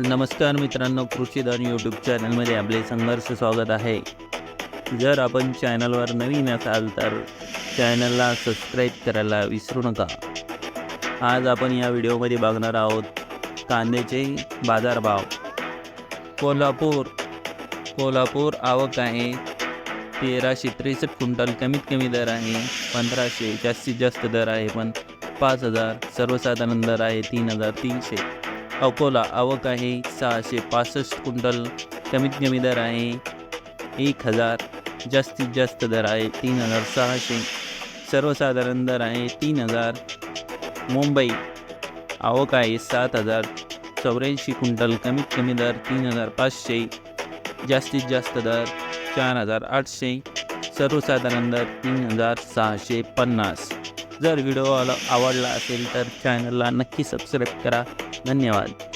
नमस्कार मित्रांनो कृषीधन यूट्यूब चॅनलमध्ये आपले संघर्ष स्वागत आहे. जर आपण चॅनलवर नवीन असाल तर चॅनलला सबस्क्राईब करायला विसरू नका. आज आपण या व्हिडिओमध्ये बघणार आहोत कांद्याचे बाजारभाव. कोल्हापूर कोल्हापूर आवक आहे. तेराशे त्रेसष्ट क्विंटल कमीत कमी दर आहे. पंधराशे जास्तीत जास्त दर आहे पण पाच हजार सर्वसाधारण दर आहे तीन हजार तीनशे. अकोला आवक आहे सहाशे पासष्ट क्विंटल. कमीत कमी दर आहे एक हजार. जास्तीत जास्त दर आहे तीन हजार सहाशे. सर्वसाधारण दर आहे तीन हजार. मुंबई आवक आहे सात हजार. चौऱ्याऐंशी क्विंटल कमीत कमी दर तीन हजार पाचशे. जास्तीत जास्त दर चार हजार आठशे. सर्वसाधारण दर तीन हजार सहाशे पन्नास जर व्हिडिओ आवडला असेल तर चॅनलला नक्की सबस्क्राईब करा. धन्यवाद.